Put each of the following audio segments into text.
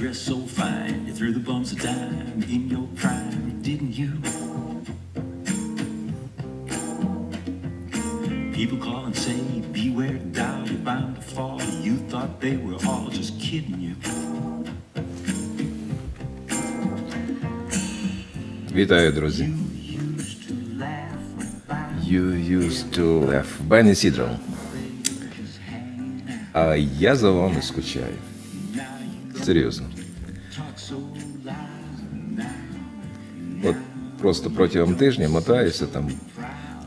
dress so fine, you threw the bums a dime in your prime, didn't you? People call and say, beware the doll, you're bound to fall. You thought they were all just kidding you. Вітаю, друзі. Used to laugh about You used to laugh. Бенні Сідрал. А я за вами скучаю. Серйозно. Просто протягом тижня мотаюся там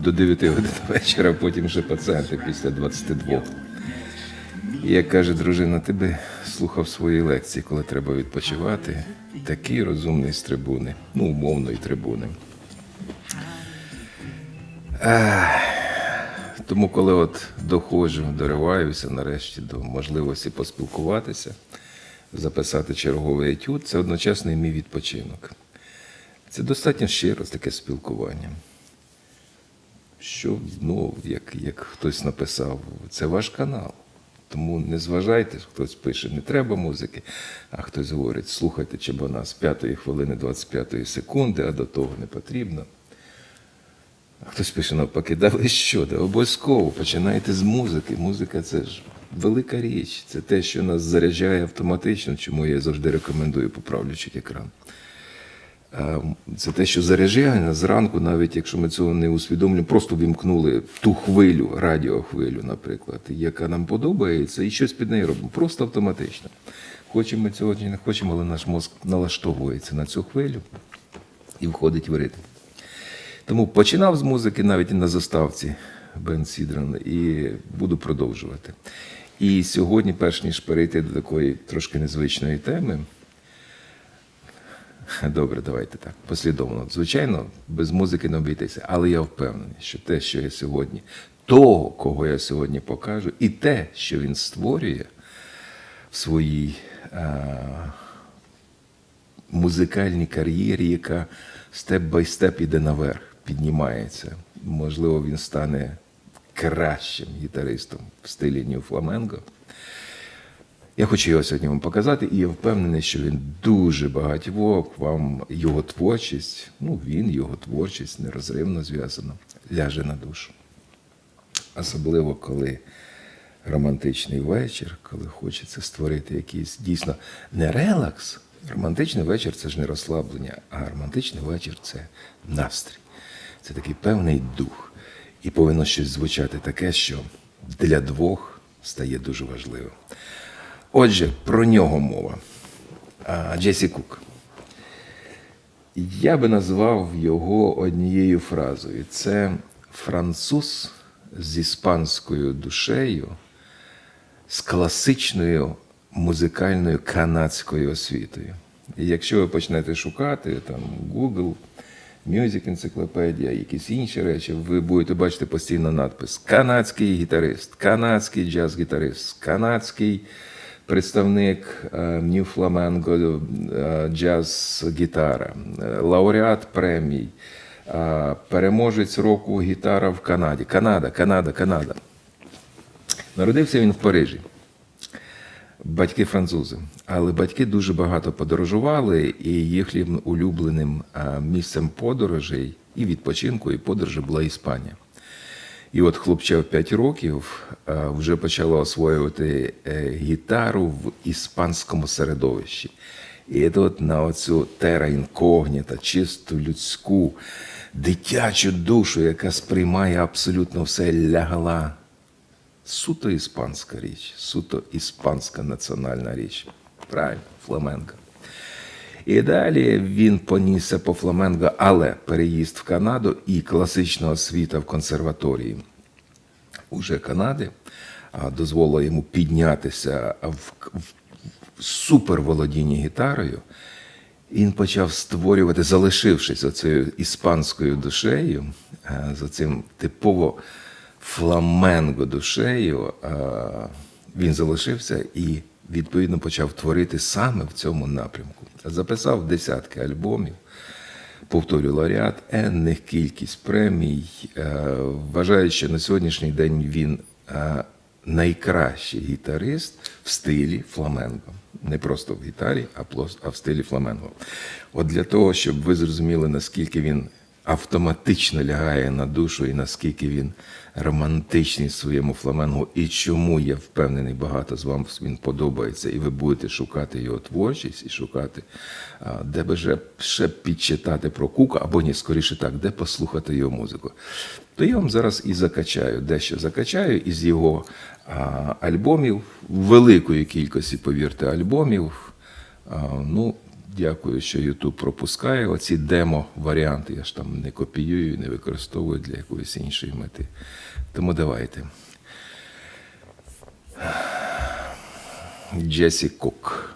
до 9 годин вечора, потім ще пацієнти після 22. І як каже дружина, ти би слухав свої лекції, коли треба відпочивати. Такий розумний з трибуни, ну, умовної трибуни. Тому, коли от доходжу, дориваюся нарешті до можливості поспілкуватися, записати черговий етюд, це одночасно і мій відпочинок. Це достатньо щире таке спілкування. Що, ну, як, як хтось написав, це ваш канал. Тому не зважайте, хтось пише, не треба музики, а хтось говорить, слухайте Чебана з 5 хвилини 25 секунди, а до того не потрібно. А хтось пише навпаки, да що, да обов'язково починайте з музики. Музика це ж велика річ. Це те, що нас заряджає автоматично, чому я завжди рекомендую поправлячи екран. Це те, що заряджає нас зранку, навіть якщо ми цього не усвідомлюємо, просто вімкнули ту хвилю, радіохвилю, наприклад, яка нам подобається, і щось під нею робимо. Просто автоматично. Хочемо ми цього чи не хочемо, але наш мозк налаштовується на цю хвилю і входить в ритм. Тому починав з музики навіть на заставці Бен Сідран, і буду продовжувати. І сьогодні, перш ніж перейти до такої трошки незвичної теми, добре, давайте так, послідовно. Звичайно, без музики не обійтися, але я впевнений, що те, що я сьогодні, того, кого я сьогодні покажу, і те, що він створює в своїй. А, музикальній кар'єрі, яка степ бай степ іде наверх, піднімається. Можливо, він стане кращим гітаристом в стилі Нью Фламенго. Я хочу його сьогодні вам показати, і я впевнений, що він дуже багатьох вам його творчість, ну він, його творчість нерозривно зв'язана, ляже на душу. Особливо, коли романтичний вечір, коли хочеться створити якийсь дійсно не релакс. Романтичний вечір це ж не розслаблення, а романтичний вечір це настрій. Це такий певний дух. І повинно щось звучати таке, що для двох стає дуже важливим. Отже, про нього мова. Джесі Кук. Я би назвав його однією фразою. Це француз з іспанською душею, з класичною музикальною канадською освітою. І якщо ви почнете шукати там Google, Music енциклопедія, якісь інші речі, ви будете бачити постійно надпис Канадський гітарист, канадський джаз-гітарист, канадський представник Нью Фламенго джаз-гітара, е, лауреат премій, е, переможець року гітара в Канаді. Канада, Канада, Канада. Народився він в Парижі. Батьки французи, але батьки дуже багато подорожували, і їхнім улюбленим місцем подорожей і відпочинку, і подорожі була Іспанія. І от хлопча в 5 років вже почало освоювати е, гітару в іспанському середовищі. І це от на оцю тера інкогніта, чисту людську, дитячу душу, яка сприймає абсолютно все, лягла суто іспанська річ, суто іспанська національна річ. Правильно, фламенко. І далі він понісся по фламенго, але переїзд в Канаду і класична освіта в консерваторії уже Канади а, дозволило йому піднятися в, в, суперволодінні гітарою. Він почав створювати, залишившись оцею іспанською душею, за цим типово фламенго душею, він залишився і відповідно почав творити саме в цьому напрямку. Записав десятки альбомів, повторю лауреат, енних кількість премій. Е, Вважаю, що на сьогоднішній день він е, найкращий гітарист в стилі фламенко. Не просто в гітарі, а в стилі фламенко. От для того, щоб ви зрозуміли, наскільки він автоматично лягає на душу і наскільки він романтичний в своєму фламенгу, і чому я впевнений, багато з вам він подобається, і ви будете шукати його творчість і шукати, де би же ще підчитати про Кука, або ні, скоріше так, де послухати його музику. То я вам зараз і закачаю, дещо закачаю із його а, альбомів, великої кількості, повірте, альбомів. А, ну, Дякую, що YouTube пропускає оці демо-варіанти. Я ж там не копіюю, і не використовую для якоїсь іншої мети. Тому давайте. Джесі Кук.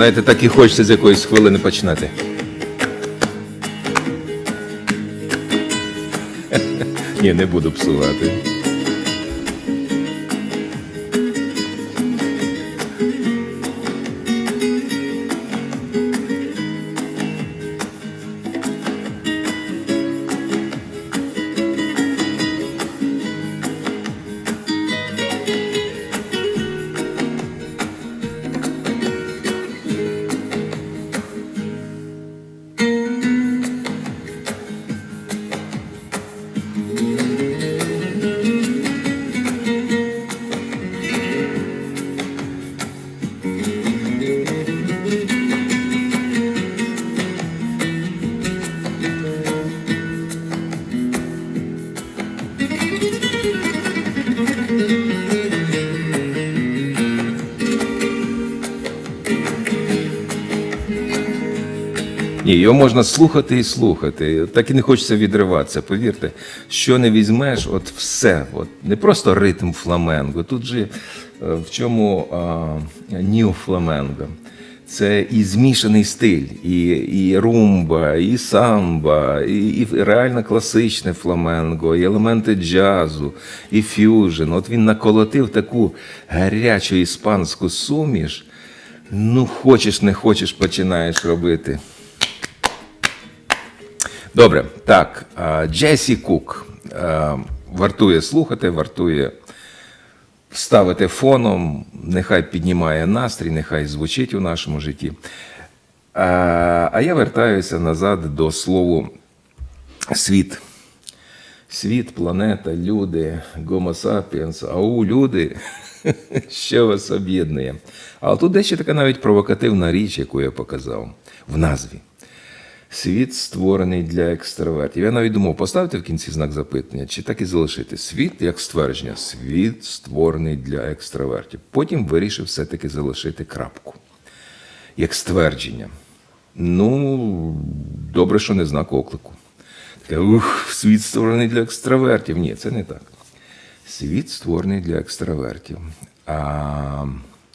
Знаєте, так і хочеться з якоїсь хвилини починати. Ні, не буду псувати. Ні, його можна слухати і слухати. Так і не хочеться відриватися. Повірте, що не візьмеш, от все, от не просто ритм фламенго. Тут же е, в чому ніо фламенго. Це і змішаний стиль, і, і румба, і самба, і, і реально класичне фламенго, і елементи джазу, і ф'южн. От він наколотив таку гарячу іспанську суміш. Ну, хочеш, не хочеш, починаєш робити. Добре, так. Джесі Кук. Вартує слухати, вартує ставити фоном, нехай піднімає настрій, нехай звучить у нашому житті. А я вертаюся назад до слову світ. Світ, планета, люди, гомо сапіенс, ау, люди, що вас об'єднує. Але тут дещо така навіть провокативна річ, яку я показав в назві. Світ створений для екстравертів. Я навіть думав, поставити в кінці знак запитання, чи так і залишити. Світ як ствердження, світ створений для екстравертів. Потім вирішив все-таки залишити крапку. Як ствердження. Ну, добре, що не знак оклику. Таке, ух, світ створений для екстравертів. Ні, це не так. Світ створений для екстравертів. А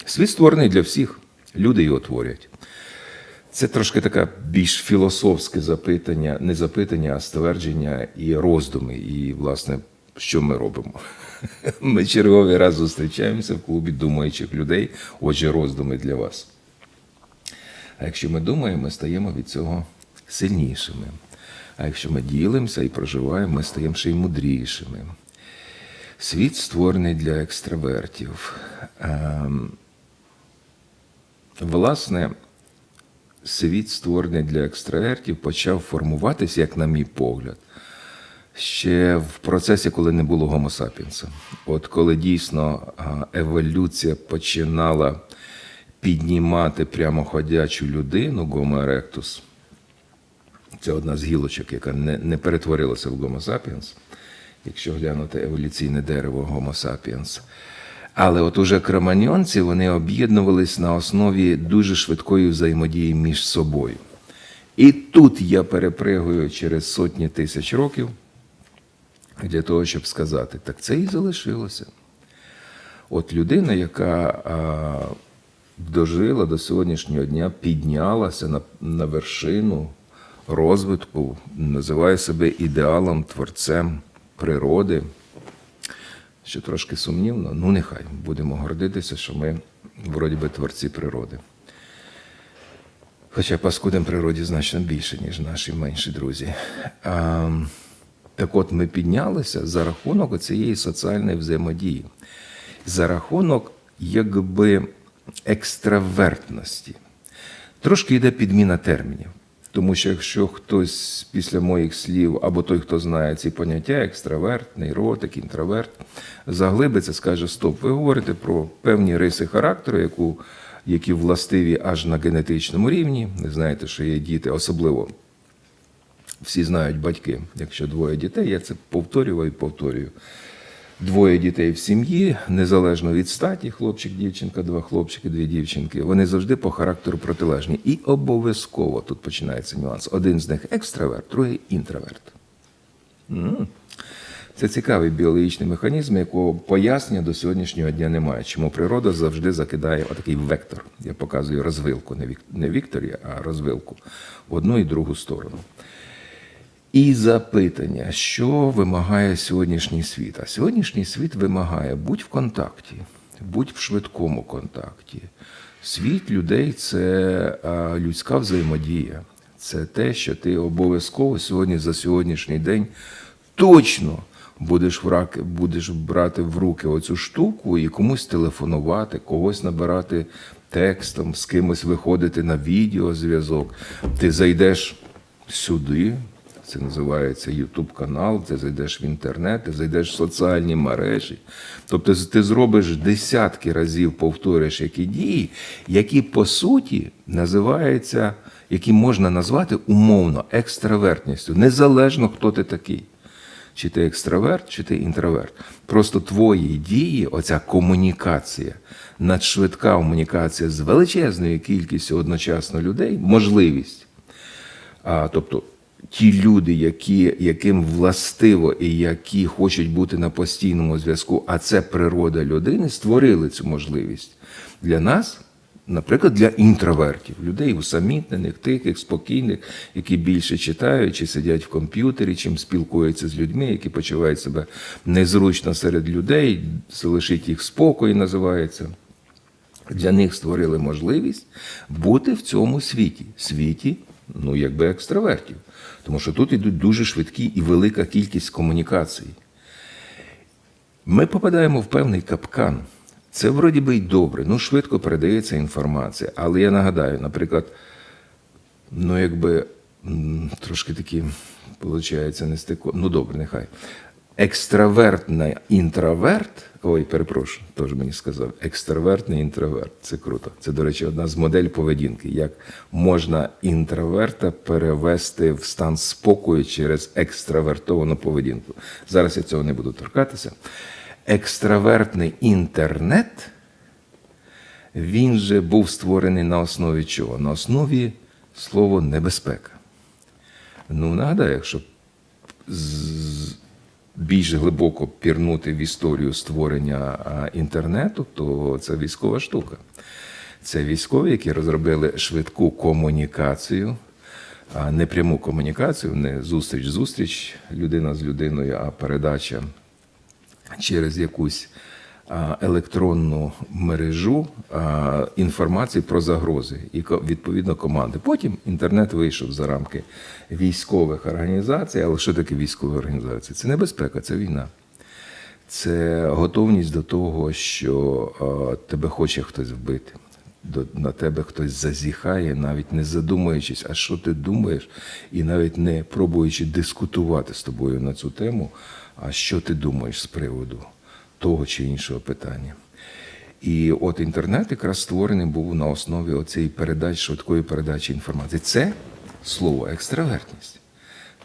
світ створений для всіх. Люди його творять. Це трошки таке більш філософське запитання, не запитання, а ствердження і роздуми. І, власне, що ми робимо? Ми черговий раз зустрічаємося в клубі думаючих людей. Отже, роздуми для вас. А якщо ми думаємо, ми стаємо від цього сильнішими. А якщо ми ділимося і проживаємо, ми стаємо ще й мудрішими. Світ створений для екстравертів. Ем, Власне, світ, створений для екстравертів, почав формуватися, як на мій погляд, ще в процесі, коли не було гомо сапіенса. От коли дійсно еволюція починала піднімати прямоходячу людину, erectus. Це одна з гілочок, яка не, не перетворилася в sapiens, якщо глянути еволюційне дерево sapiens. Але от уже кроманьонці вони об'єднувались на основі дуже швидкої взаємодії між собою. І тут я перепригую через сотні тисяч років для того, щоб сказати, так це і залишилося. От людина, яка а, дожила до сьогоднішнього дня, піднялася на, на вершину розвитку, називає себе ідеалом, творцем природи. Що трошки сумнівно, ну нехай будемо гордитися, що ми вроді би творці природи. Хоча паскудам природі значно більше, ніж наші менші друзі. А, так от ми піднялися за рахунок цієї соціальної взаємодії, за рахунок якби екстравертності. Трошки йде підміна термінів. Тому що якщо хтось після моїх слів, або той, хто знає ці поняття, екстраверт, нейротик, інтроверт, заглибиться, скаже: Стоп, ви говорите про певні риси характеру, яку, які властиві аж на генетичному рівні. Ви знаєте, що є діти, особливо всі знають батьки, якщо двоє дітей, я це повторюю і повторюю. Двоє дітей в сім'ї, незалежно від статі, хлопчик, дівчинка, два хлопчики, дві дівчинки, вони завжди по характеру протилежні. І обов'язково тут починається нюанс. Один з них екстраверт, другий інтроверт. Це цікавий біологічний механізм, якого пояснення до сьогоднішнього дня немає. Чому природа завжди закидає отакий вектор. Я показую розвилку, не вік- не вікторі, а розвилку в одну і другу сторону. І запитання, що вимагає сьогоднішній світ? А сьогоднішній світ вимагає будь в контакті, будь в швидкому контакті. Світ людей це людська взаємодія. Це те, що ти обов'язково сьогодні за сьогоднішній день точно будеш, в раки- будеш брати в руки оцю штуку і комусь телефонувати, когось набирати текстом, з кимось виходити на відеозв'язок. Ти зайдеш сюди, це називається YouTube канал, ти зайдеш в інтернет, ти зайдеш в соціальні мережі. Тобто ти зробиш десятки разів, повториш які дії, які по суті називаються, які можна назвати умовно екстравертністю, незалежно хто ти такий. Чи ти екстраверт, чи ти інтроверт. Просто твої дії, оця комунікація, надшвидка комунікація з величезною кількістю одночасно людей, можливість а, тобто ті люди, які, яким властиво і які хочуть бути на постійному зв'язку, а це природа людини, створили цю можливість для нас. Наприклад, для інтровертів, людей усамітнених, тихих, спокійних, які більше читають чи сидять в комп'ютері, чим спілкуються з людьми, які почувають себе незручно серед людей, залишить їх спокій, називається для них створили можливість бути в цьому світі. Світі, ну, якби екстравертів. Тому що тут йдуть дуже швидкі і велика кількість комунікацій. Ми попадаємо в певний капкан. Це вроді би й добре, ну швидко передається інформація. Але я нагадаю, наприклад, ну якби трошки такі, виходить, не стико. Ну добре, нехай. Екстравертний інтроверт, ой, перепрошую, теж мені сказав, екстравертний інтроверт. Це круто. Це, до речі, одна з модель поведінки. Як можна інтроверта перевести в стан спокою через екстравертовану поведінку. Зараз я цього не буду торкатися. Екстравертний інтернет він же був створений на основі чого? На основі слова небезпека. Ну, нагадаю, якщо більш глибоко пірнути в історію створення інтернету, то це військова штука. Це військові, які розробили швидку комунікацію, не пряму комунікацію, не зустріч-зустріч людина з людиною, а передача через якусь електронну мережу інформації про загрози і відповідно команди. Потім інтернет вийшов за рамки військових організацій. Але що таке військові організації? Це небезпека, це війна. Це готовність до того, що тебе хоче хтось вбити. До, на тебе хтось зазіхає, навіть не задумуючись, а що ти думаєш, і навіть не пробуючи дискутувати з тобою на цю тему, а що ти думаєш з приводу того чи іншого питання. І от інтернет якраз створений був на основі оцієї передач, швидкої передачі інформації. Це слово екстравертність.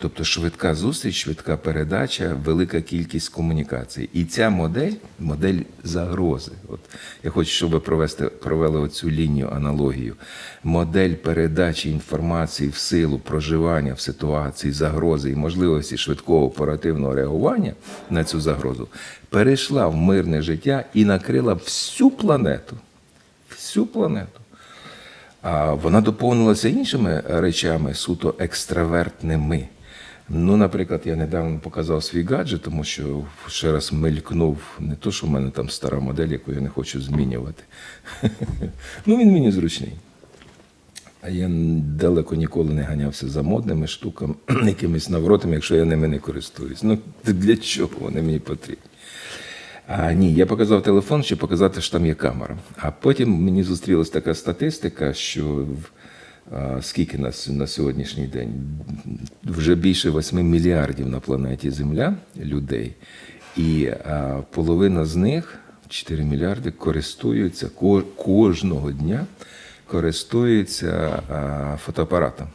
Тобто швидка зустріч, швидка передача, велика кількість комунікацій. І ця модель модель загрози. От я хочу, щоб ви провести, провели оцю лінію аналогію. Модель передачі інформації в силу проживання в ситуації загрози і можливості швидкого оперативного реагування на цю загрозу перейшла в мирне життя і накрила всю планету. Всю планету. А вона доповнилася іншими речами, суто екстравертними. Ну, наприклад, я недавно показав свій гаджет, тому що ще раз мелькнув не то, що в мене там стара модель, яку я не хочу змінювати. Ну, він мені зручний. А я далеко ніколи не ганявся за модними штуками, якимись навротами, якщо я ними не користуюсь. Ну, для чого вони мені потрібні? А ні, я показав телефон, щоб показати, що там є камера. А потім мені зустрілася така статистика, що в- скільки нас на сьогоднішній день? Вже більше 8 мільярдів на планеті Земля людей, і половина з них, 4 мільярди, користуються ко- кожного дня користуються фотоапаратом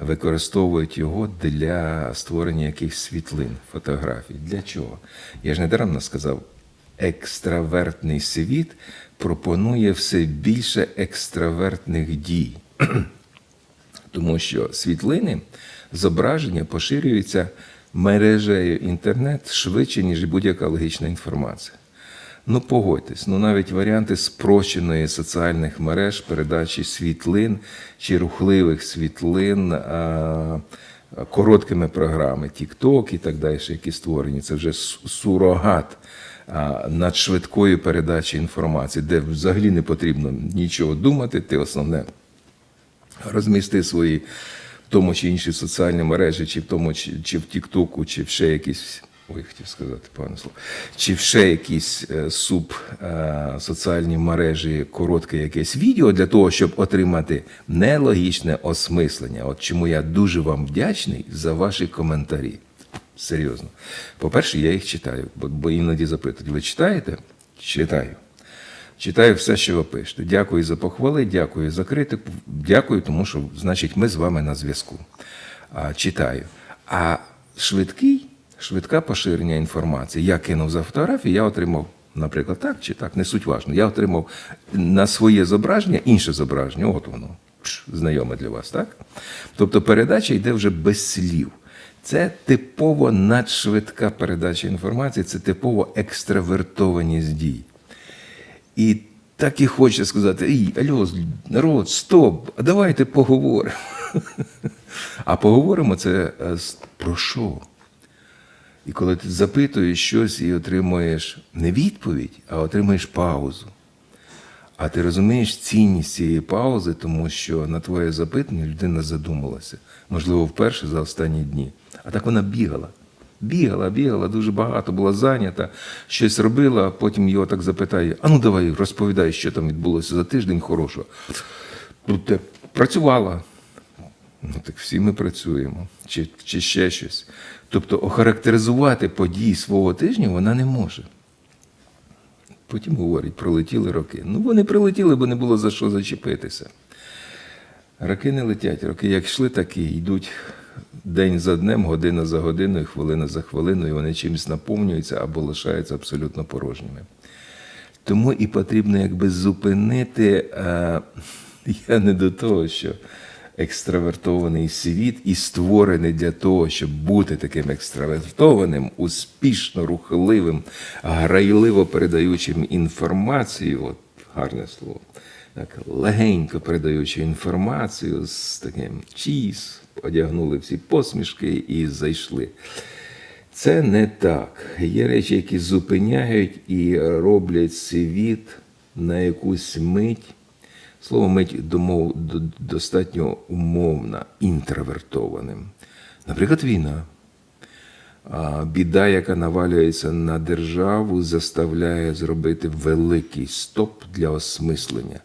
використовують його для створення якихось світлин, фотографій. Для чого? Я ж не сказав, екстравертний світ пропонує все більше екстравертних дій. Тому що світлини, зображення поширюються мережею інтернет швидше, ніж будь-яка логічна інформація. Ну, погодьтесь, ну навіть варіанти спрощеної соціальних мереж, передачі світлин чи рухливих світлин а, короткими програми, TikTok і так далі, які створені, це вже сурогат а, надшвидкої передачі інформації, де взагалі не потрібно нічого думати, ти основне розмісти свої в тому чи інші соціальні мережі, чи в тому, чи, чи в Тіктоку, чи в ще якісь. Ой, хотів сказати пане слово, чи в ще якісь е, суб е, соціальні мережі, коротке якесь відео для того, щоб отримати нелогічне осмислення. От чому я дуже вам вдячний за ваші коментарі. Серйозно. По-перше, я їх читаю, бо іноді запитують, ви читаєте? Читаю. Читаю все, що ви пишете. Дякую за похвали, дякую за критику. Дякую, тому що, значить, ми з вами на зв'язку. Читаю. А швидкий, швидка поширення інформації. Я кинув за фотографію, я отримав, наприклад, так чи так, не суть важно. Я отримав на своє зображення інше зображення. От воно, знайоме для вас, так? Тобто передача йде вже без слів. Це типово надшвидка передача інформації, це типово екстравертованість дій. І так і хочеться сказати: Ей, альо, народ, стоп, а давайте поговоримо. А поговоримо це е, про що? І коли ти запитуєш щось і отримуєш не відповідь, а отримуєш паузу. А ти розумієш цінність цієї паузи, тому що на твоє запитання людина задумалася, можливо, вперше за останні дні. А так вона бігала. Бігала, бігала, дуже багато була зайнята, щось робила, а потім його так запитає: а ну давай, розповідай, що там відбулося за тиждень хорошого. Ну, те працювала. Ну так всі ми працюємо, чи, чи ще щось. Тобто охарактеризувати події свого тижня вона не може. Потім говорять, пролетіли роки. Ну, вони прилетіли, бо не було за що зачепитися. Роки не летять, роки як йшли, так і йдуть день за днем, година за годиною, хвилина за хвилиною, вони чимось наповнюються або лишаються абсолютно порожніми. Тому і потрібно якби зупинити. Е, я не до того, що екстравертований світ і створений для того, щоб бути таким екстравертованим, успішно рухливим, грайливо передаючим інформацію. От гарне слово. Так, легенько передаючи інформацію з таким чіз, одягнули всі посмішки і зайшли. Це не так. Є речі, які зупиняють і роблять світ на якусь мить. Слово мить домов, достатньо умовно, інтровертованим. Наприклад, війна. Біда, яка навалюється на державу, заставляє зробити великий стоп для осмислення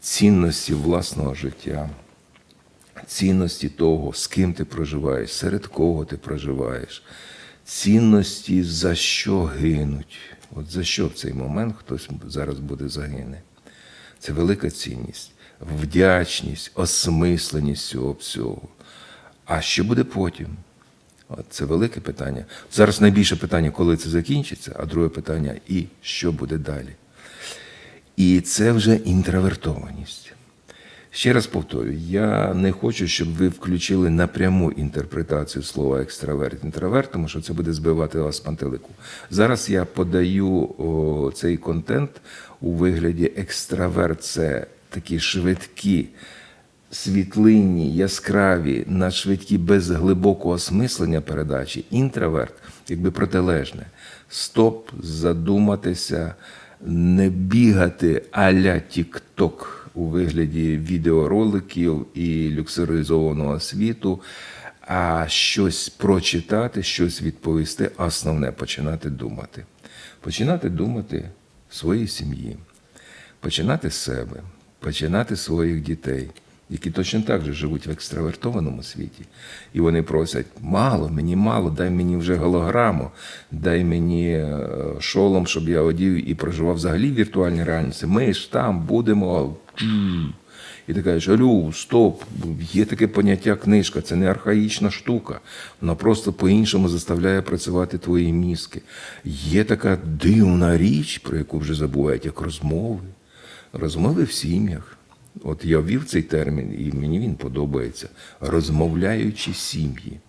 цінності власного життя, цінності того, з ким ти проживаєш, серед кого ти проживаєш, цінності, за що гинуть. От за що в цей момент хтось зараз буде загине? Це велика цінність, вдячність, осмисленість цього всього. А що буде потім? Це велике питання. Зараз найбільше питання, коли це закінчиться, а друге питання і що буде далі. І це вже інтровертованість. Ще раз повторюю, я не хочу, щоб ви включили напряму інтерпретацію слова екстраверт інтроверт, тому що це буде збивати вас з пантелику. Зараз я подаю о, цей контент у вигляді екстраверт це такі швидкі, світлинні, яскраві, надшвидкі, без глибокого осмислення передачі. Інтроверт, якби протилежне. Стоп, задуматися, не бігати а-ля Тік-Ток у вигляді відеороликів і люксеризованого світу, а щось прочитати, щось відповісти, основне починати думати. Починати думати своїй сім'ї, починати з себе, починати своїх дітей, які точно так же живуть в екстравертованому світі. І вони просять: мало, мені мало, дай мені вже голограму, дай мені е, шолом, щоб я одів і проживав взагалі в віртуальній реальності. Ми ж там будемо. І ти кажеш, алю, стоп, є таке поняття книжка, це не архаїчна штука. Вона просто по-іншому заставляє працювати твої мізки. Є така дивна річ, про яку вже забувають, як розмови. Розмови в сім'ях. От я ввів цей термін, і мені він подобається. Розмовляючі сім'ї.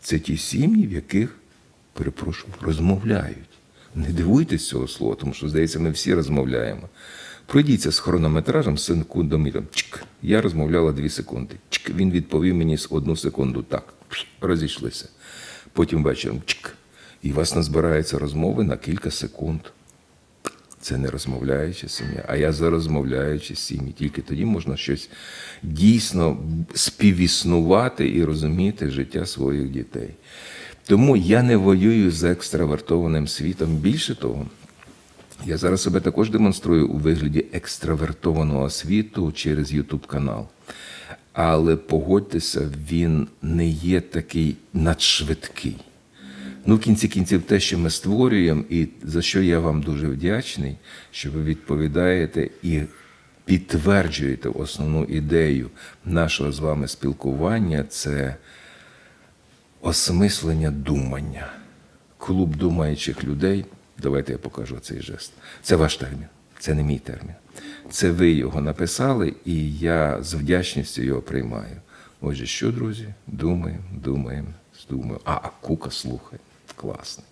Це ті сім'ї, в яких, перепрошую, розмовляють. Не дивуйтесь цього слова, тому що, здається, ми всі розмовляємо. Пройдіться з хронометражем з секундоміром. Чик. Я розмовляла дві секунди. Чик. Він відповів мені з одну секунду. Так, розійшлися. Потім вечором чик. І вас назбирається розмови на кілька секунд. Це не розмовляюча сім'я, а я за розмовляючі сім'ї. Тільки тоді можна щось дійсно співіснувати і розуміти життя своїх дітей. Тому я не воюю з екстравертованим світом. Більше того, я зараз себе також демонструю у вигляді екстравертованого світу через YouTube канал. Але погодьтеся, він не є такий надшвидкий. Ну, в кінці кінців, те, що ми створюємо, і за що я вам дуже вдячний, що ви відповідаєте і підтверджуєте основну ідею нашого з вами спілкування це осмислення думання. Клуб думаючих людей. Давайте я покажу цей жест. Це ваш термін, це не мій термін. Це ви його написали, і я з вдячністю його приймаю. Отже, що, друзі? Думаємо, думаємо, думаємо. А, а кука слухай. Класний.